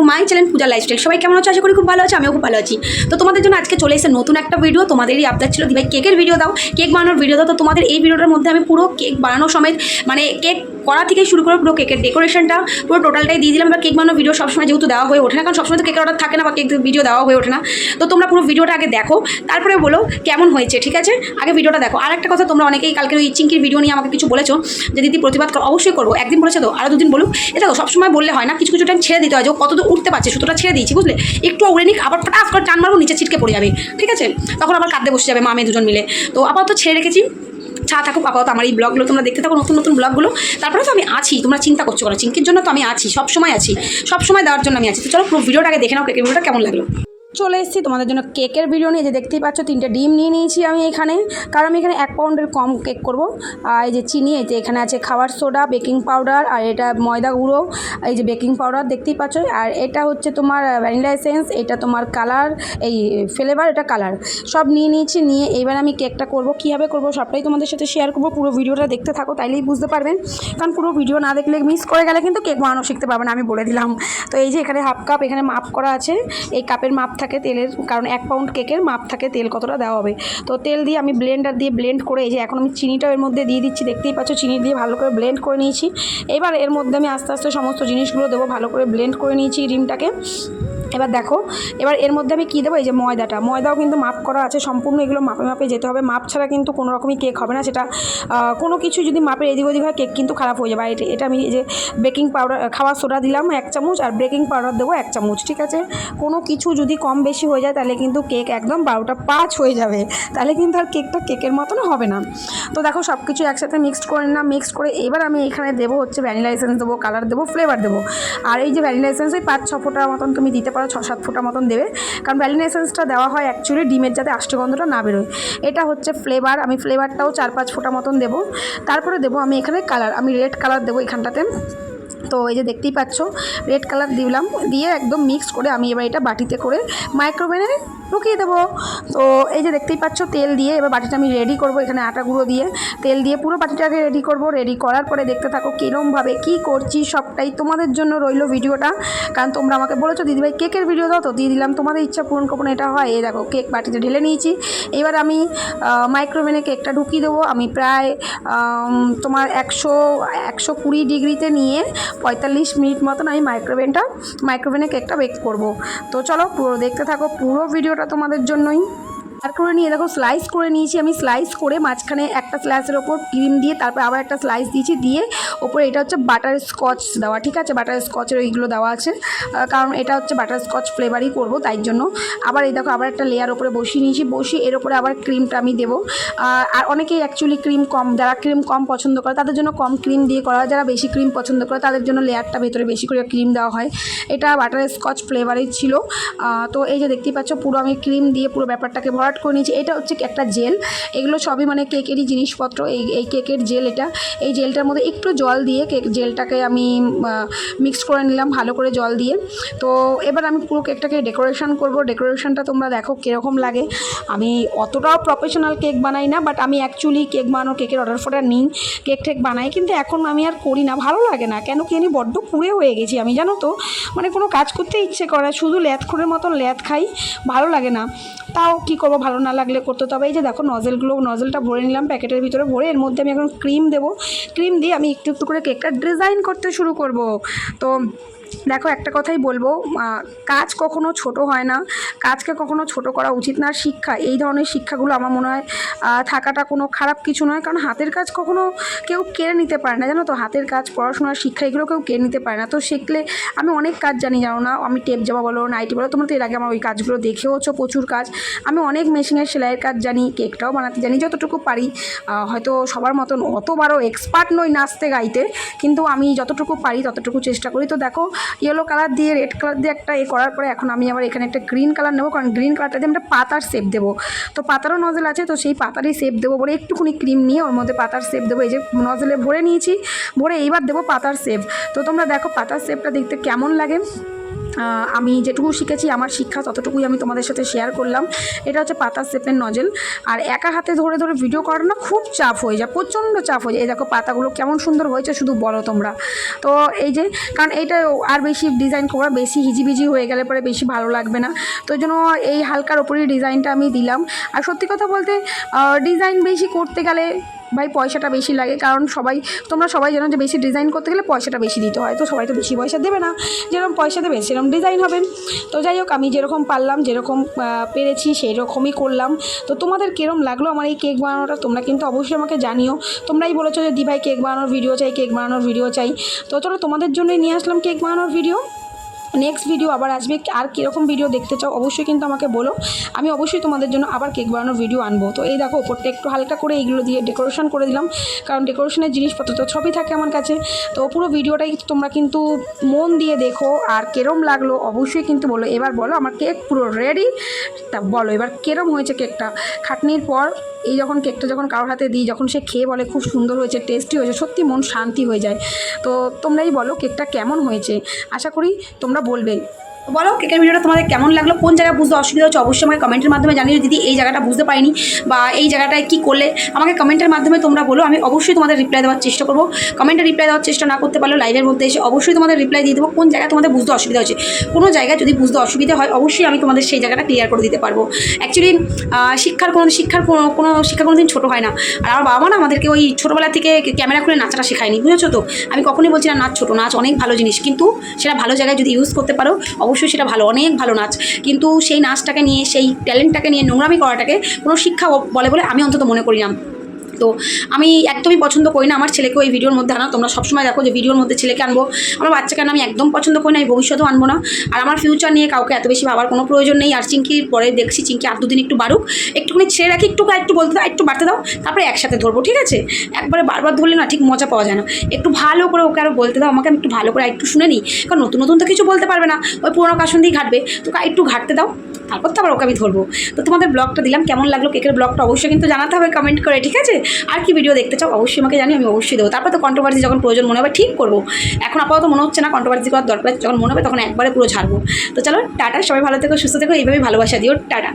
To my channel Puja lifestyle. সবাই কেমন আছো? আশা করি খুব ভালো আছে, আমিও খুব ভালো আছি। তো তোমাদের জন্য আজকে চলে এসে নতুন একটা ভিডিও তোমাদেরই আপডেট ছিল। দিভাই, কেকের ভিডিও দাও। কেক বানানোর ভিডিও দাও। তো তোমাদের এই ভিডিওটার মধ্যে আমি পুরো কেক বানানোর সময় মানে কেক করা থেকে শুরু করে পুরো কেকের ডেকোরেশনটা, পুরো টোটালটাই দিয়ে দিলাম। বা কেক বানানোর ভিডিও সবসময় যেহেতু দেওয়া হয়ে ওঠে না, কারণ সবসময় তো কেকের অর্ডার থাকে না বা কেক ভিডিও দেওয়া হয়ে ওঠে না। তো তোমরা পুরো ভিডিওটা আগে দেখো, তারপরে বলো কেমন হয়েছে, ঠিক আছে? আগে ভিডিওটা দেখো। আর একটা কথা তোমরা অনেকেই কালকে ওই চিঙ্কির ভিডিও নিয়ে আমাকে কিছু বলেছ, যে দিদি প্রতিবাদ করো, অবশ্যই করব। একদিন বলেছে তো আরও দুদিন বলুক। এটা তো সবসময় বললে হয় না, কিছু কিছু টাইম ছেড়ে দিতে হয়। যে ও কতদূর উঠতে পারছে, সুতোটা ছেড়ে দিয়েছি, বুঝলে? একটু উড়ে নিক, আবার ফটাফ করে টান মারবো, নিচে ছিটকে পড়ে যাবে, ঠিক আছে? তখন আবার কাঁদতে বসে যাবে মা দুজন মিলে। তো আপাতত ছেড়ে রেখেছি। ছা থাকুক আপাতত আমার এই ব্লগগুলো তোমরা দেখতে থাকো, নতুন নতুন ব্লগগুলো তারপরে তো আমি আছি, তোমরা চিন্তা করছ কেন? চিঙ্কির জন্য তো আমি আছি, সবসময় আছি, সবসময় দেওয়ার জন্য আমি আছি। তো চলো পুরো ভিডিওটা আগে দেখে নাও কেকের ভিডিওটা কেমন লাগল? চলে এসেছি তোমাদের জন্য কেকের ভিডিও নিয়ে। যে দেখতেই পাচ্ছ, তিনটে ডিম নিয়ে নিয়েছি আমি এখানে। কারণ আমি এখানে এক পাউন্ডের কম কেক করব। আর এই যে চিনি, এই যে এখানে আছে খাবার সোডা বেকিং পাউডার আর এটা ময়দা গুঁড়ো, এই যে বেকিং পাউডার দেখতেই পাচ্ছ। আর এটা হচ্ছে তোমার ভ্যানিলা এসেন্স এটা তোমার কালার এই ফ্লেভার এটা কালার সব নিয়ে নিয়েছি, নিয়ে এবার আমি কেকটা করব। কীভাবে করব সবটাই তোমাদের সাথে শেয়ার করব। পুরো ভিডিওটা দেখতে থাকো, তাইলেই বুঝতে পারবেন। কারণ পুরো ভিডিও না দেখলে মিস করে গেলে কিন্তু কেক বানানো শিখতে পারবেন আমি বলে দিলাম। তো এই যে এখানে হাফ কাপ এখানে মাপ করা আছে। এই কাপের মাপ থাকে তেলের, কারণ এক পাউন্ড কেকের মাপ থাকে তেল কতটা দেওয়া হবে। তো তেল দিয়ে আমি ব্লেন্ডার দিয়ে ব্লেন্ড করে, এই যে এখন আমি চিনিটাও এর মধ্যে দিয়ে দিচ্ছি, দেখতেই পাচ্ছ চিনি দিয়ে ভালো করে ব্লেন্ড করে নিয়েছি। এবার এর মধ্যে আমি আস্তে আস্তে সমস্ত জিনিসগুলো দেবো, ভালো করে ব্লেন্ড করে নিয়েছি ডিমটাকে এবার দেখো, এবার এর মধ্যে আমি কী দেবো? এই যে ময়দাটা। ময়দাও কিন্তু মাপ করা আছে, সম্পূর্ণ এগুলো মাপে মাপে যেতে হবে। মাপ ছাড়া কিন্তু কোনো রকমই কেক হবে না। সেটা কোনো কিছু যদি মাপের এদিক ওদিক হয় কেক কিন্তু খারাপ হয়ে যাবে। আর এটা- আমি যে বেকিং পাউডার খাওয়ার সোডা দিলাম এক চামচ আর বেকিং পাউডার দেবো এক চামচ, ঠিক আছে? কোনো কিছু যদি কম বেশি হয়ে যায়, তাহলে কিন্তু কেক একদম বারোটা পাঁচ হয়ে যাবে। তাহলে কিন্তু আর কেকটা কেকের মতন হবে না। তো দেখো সব কিছু একসাথে মিক্সড করে না মিক্সড করে এবার আমি এখানে দেবো হচ্ছে ভ্যানিলা এসেন্স দেবো কালার দেবো ফ্লেভার দেবো। আর এই যে ভ্যানিলা এসেন্স ওই পাঁচ ছ ফোটার মতন তুমি দিতে পারো। ছ সাত ফোঁটা মতন দেবে। কারণ ভ্যালিন এসেন্সটা দেওয়া হয় অ্যাকচুয়ালি ডিমের যাতে আষ্টগন্ধটা না বেরোয়। এটা হচ্ছে ফ্লেভার আমি ফ্লেভারটাও চার পাঁচ ফোঁটা মতন দেবো। তারপরে দেবো আমি এখানে কালার আমি রেড কালার দেবো এখানটাতে। তো এই যে দেখতেই পাচ্ছ রেড কালার দিলাম, দিয়ে একদম মিক্স করে আমি এবার এটা বাটিতে করে মাইক্রোওভেনে ঢুকিয়ে দেবো। তো এই যে দেখতেই পাচ্ছ, তেল দিয়ে এবার বাটিটা আমি রেডি করব এখানে আটা গুঁড়ো দিয়ে। তেল দিয়ে পুরো বাটিটাকে রেডি করব রেডি করার পরে দেখতে থাকো কীরমভাবে কী করছি, সবটাই তোমাদের জন্য রইল ভিডিওটা। কারণ তোমরা আমাকে বলেছ, দিদিভাই, কেকের ভিডিও দাও তো? দিয়ে দিলাম, তোমাদের ইচ্ছা পূরণ করব এটা হয়, এই দেখো, কেক বাটিতে ঢেলে নিয়েছি। এবার আমি মাইক্রোওভেনে কেকটা ঢুকিয়ে দেবো। আমি প্রায় তোমার একশো একশো কুড়ি ডিগ্রিতে নিয়ে পঁয়তাল্লিশ মিনিট মতন আমি মাইক্রোওভেনটা মাইক্রোওভেনে কেকটা বেক করব। তো চলো পুরো দেখতে থাকো, পুরো ভিডিওটা তোমাদের জন্যই। আর করে নিয়ে, দেখো স্লাইস করে নিয়েছি আমি স্লাইস করে মাঝখানে একটা স্লাইসের ওপর ক্রিম দিয়ে তারপর আবার একটা স্লাইস দিয়েছি, দিয়ে ওপরে এটা হচ্ছে বাটার স্কচ দেওয়া, ঠিক আছে? বাটার স্কচের ওইগুলো দেওয়া আছে। কারণ এটা হচ্ছে বাটার স্কচ ফ্লেভারই করব, তাই জন্য। আবার এই দেখো, আবার একটা লেয়ার ওপরে বসিয়ে নিয়েছি, বসিয়ে এর ওপরে আবার ক্রিমটা আমি দেবো। আর অনেকেই অ্যাকচুয়ালি ক্রিম কম, যারা ক্রিম কম পছন্দ করে, তাদের জন্য কম ক্রিম দিয়ে করা হয়, যারা বেশি ক্রিম পছন্দ করে, তাদের জন্য লেয়ারটা ভেতরে বেশি করে ক্রিম দেওয়া হয়। এটা বাটার স্কচ ফ্লেভারের ছিল। তো এই যে দেখতেই পাচ্ছ, পুরো আমি ক্রিম দিয়ে পুরো ব্যাপারটাকে ভরাট করে নিয়েছি। এটা হচ্ছে একটা জেল। এগুলো সবই মানে কেকেরই জিনিসপত্র। এই এই কেকের জেল এটা। এই জেলটার মধ্যে একটু জল দিয়ে কেক, জেলটাকে আমি মিক্স করে নিলাম ভালো করে জল দিয়ে। তো এবার আমি পুরো কেকটাকে ডেকোরেশন করব। ডেকোরেশনটা তোমরা দেখো কীরকম লাগে। আমি অতটাও প্রফেশনাল কেক বানাই না বাট আমি অ্যাকচুয়ালি কেক বানানো, কেকের অর্ডার ফর্ডার নিই। কেক টেক বানাই, কিন্তু এখন আমি আর করি না। ভালো লাগে না। কেন কি আমি বড্ড কুড়ে হয়ে গেছি আমি, জানো তো? মানে কোনো কাজ করতে ইচ্ছে করে শুধু ল্যাথ খুঁড়ের মতন ল্যাথ খাই। ভালো লাগে না। তাও কি করব? ভালো না লাগলে করতে তবে এই যে দেখো নজেলগুলো নজেলটা ভরে নিলাম, প্যাকেটের ভিতরে ভরে, এর মধ্যে আমি এখন ক্রিম দেবো। ক্রিম দিয়ে আমি একটু একটু করে কেকটা ডিজাইন করতে শুরু করব। তো দেখো, একটা কথাই বলব কাজ কখনো ছোট হয় না। কাজকে কখনো ছোট করা উচিত না। শিক্ষা, এই ধরনের শিক্ষাগুলো আমার মনে হয় থাকাটা কোনো খারাপ কিছু নয়। কারণ হাতের কাজ কখনো কেউ কেড়ে নিতে পারে না। জানো তো, হাতের কাজ, পড়াশোনার শিক্ষা, এগুলো কেউ কেড়ে নিতে পারে না। তো শিখলে আমি অনেক কাজ জানি, জানো না? আমি টেপ জামা বলো নাইটি বলো, তোমরা তো এর আগে আমার ওই কাজগুলো দেখেওছো, প্রচুর কাজ। আমি অনেক মেশিনের সেলাইয়ের কাজ জানি কেকটাও বানাতে জানি, যতটুকু পারি। হয়তো সবার মতন অতবারও এক্সপার্ট নই নাচতে, গাইতে। কিন্তু আমি যতটুকু পারি, ততটুকু চেষ্টা করি। তো দেখো ইয়েলো কালার দিয়ে রেড কালার দিয়ে একটা এ করার পরে এখন আমি আবার এখানে একটা গ্রিন কালার নেব। কারণ গ্রিন কালারটা দিয়ে আমরা পাতার শেপ দেবো। তো পাতারও নজল আছে, তো সেই পাতারই শেপ দেবো বলে একটুখানি ক্রিম নিয়ে ওর মধ্যে পাতার শেপ দেবো। এই যে নজলে ভরে নিয়েছি, ভরে এইবার দেবো পাতার শেপ তো তোমরা দেখো পাতার শেপটা দেখতে কেমন লাগে। আমি যেটুকু শিখেছি, আমার শিক্ষা ততটুকুই আমি তোমাদের সাথে শেয়ার করলাম। এটা হচ্ছে পাতা সেপের নজেল আর একা হাতে ধরে ধরে ভিডিও করার না খুব চাপ হয়ে যায়, প্রচণ্ড চাপ হয়ে যায়। এই দেখো পাতাগুলো কেমন সুন্দর হয়েছে, শুধু বলো তোমরা। তো এই যে, কারণ এইটা আর বেশি ডিজাইন করা, বেশি হিজিবিজি হয়ে গেলে পরে বেশি ভালো লাগবে না। তো জন্য এই হালকার ওপরেই ডিজাইনটা আমি দিলাম। আর সত্যি কথা বলতে ডিজাইন বেশি করতে গেলে ভাই পয়সাটা বেশি লাগে, কারণ সবাই, তোমরা সবাই জানো যে বেশি ডিজাইন করতে গেলে পয়সাটা বেশি দিতে হয়, তো সবাই তো বেশি পয়সা দেবে না। যেরকম পয়সা দেবে, সেরকম ডিজাইন হবে। তো যাই হোক, আমি যেরকম পারলাম, যেরকম পেরেছি সেই রকমই করলাম। তো তোমাদের কিরম লাগল আমার এই কেক বানানোটা, তোমরা কিন্তু অবশ্যই আমাকে জানিও। তোমরাই বলেছ যে দিভাই কেক বানানোর ভিডিও চাই কেক বানানোর ভিডিও চাই। তো চলো তোমাদের জন্যই নিয়ে আসলাম কেক বানানোর ভিডিও নেক্সট ভিডিও আবার আসবে। আর কীরকম ভিডিও দেখতে চাও অবশ্যই কিন্তু আমাকে বলো। আমি অবশ্যই তোমাদের জন্য আবার কেক বানানোর ভিডিও আনব। তো এই দেখো ওপরটা একটু হালকা করে এইগুলো দিয়ে ডেকোরেশন করে দিলাম। কারণ ডেকোরেশনের জিনিসপত্র তো সবই থাকে আমার কাছে। তো পুরো ভিডিওটাই তোমরা কিন্তু মন দিয়ে দেখো আর কেরম লাগল অবশ্যই কিন্তু বলো। এবার বলো আমার কেক পুরো রেডি তা বলো, এবার কেরম হয়েছে কেকটা খাটনির পর এই যখন কেকটা যখন কারোর হাতে দিই, যখন সে খেয়ে বলে খুব সুন্দর হয়েছে টেস্টি হয়েছে, সত্যি মন শান্তি হয়ে যায়। তো তোমরাই বলো কেকটা কেমন হয়েছে? আশা করি তোমরা বলবেন বলবে বলো কেকের ভিডিওটা তোমাদের কেমন লাগল? কোন জায়গায় বুঝতে অসুবিধা হচ্ছে? অবশ্যই আমাকে কমেন্টের মাধ্যমে জানিয়ে দিদি এই জায়গাটা বুঝতে পারিনি বা এই জায়গাটায় কী করলে, আমাকে কমেন্টের মাধ্যমে তোমরা বলো। আমি অবশ্যই তোমাদের রিপ্লাই দেওয়ার চেষ্টা করব। কমেন্টে রিপ্লাই দেওয়ার চেষ্টা না করতে পারলেও লাইভের মধ্যে এসে অবশ্যই তোমাদের রিপ্লাই দিয়ে দেবো কোন জায়গায় তোমাদের বুঝতে অসুবিধা হচ্ছে। কোনো জায়গায় যদি বুঝতে অসুবিধা হয়, অবশ্যই আমি তোমাদের সেই জায়গাটা ক্লিয়ার করে দিতে পারব। অ্যাকচুয়ালি শিক্ষার কোনো শিক্ষার কোনো শিক্ষা কোনো দিন ছোটো হয় না। আর আমার বাবা না আমাদেরকে ওই ছোটোবেলা থেকে ক্যামেরা খুলে নাচাটা শেখায়নি, বুঝেছ তো? আমি কখনোই বলছি না, নাচ ছোটো, নাচ অনেক ভালো জিনিস। কিন্তু সেটা ভালো জায়গায় যদি ইউজ করতে পারো, অবশ্যই সেটা ভালো, অনেক ভালো নাচ। কিন্তু সেই নাচটাকে নিয়ে, সেই ট্যালেন্টটাকে নিয়ে নোংরামি করাটাকে কোনো শিক্ষা বলে বলে আমি অন্তত মনে করি না। তো আমি একদমই পছন্দ করি না আমার ছেলেকেও এই ভিডিওর মধ্যে আনা। তোমরা সবসময় দেখো যে ভিডিওর মধ্যে ছেলেকে আনব। আমার বাচ্চাকে আমি একদম পছন্দ করি না, আমি ভবিষ্যতেও আনব না। আর আমার ফিউচার নিয়ে কাউকে এত বেশি ভাবার কোনো প্রয়োজন নেই। আর চিঙ্কির পরে দেখছি চিঙ্কি আর দুদিন একটু বাড়ুক। একটুখানি ছেড়ে রাখি, একটু একটু বলতে দাও, একটু বাড়তে দাও, তারপরে একসাথে ধরবো, ঠিক আছে? একবারে বারবার ধরলে না ঠিক মজা পাওয়া যায় না। একটু ভালো করে ওকে আরও বলতে দাও, আমাকে আমি একটু ভালো করে একটু শুনে নিই। কারণ নতুন নতুন তো কিছু বলতে পারবে না। ওই পুরোনো কাশন দিয়ে ঘাটবে। তো একটু ঘাটতে দাও। তারপর তো আবার ওকে আমি ধরবো। তো তোমাদের ব্লগটা দিলাম, কেমন লাগল কেকের ব্লগটা অবশ্যই কিন্তু জানাতে হবে কমেন্ট করে, ঠিক আছে? আর কি ভিডিও দেখতে চাও অবশ্যই আমাকে জানি আমি অবশ্যই দেবো। তারপর তো কন্ট্রোভার্সি যখন প্রয়োজন মনে হবে, ঠিক করব। এখন আপাতত মনে হচ্ছে না কন্ট্রোভার্সি করার দরকার, যখন মনে হবে তখন একবারে পুরো ছাড়বো। তো চলো, টাটা, সবাই ভালো থেকো, সুস্থ থেকো, এইভাবেই ভালোবাসা দিও, টাটা।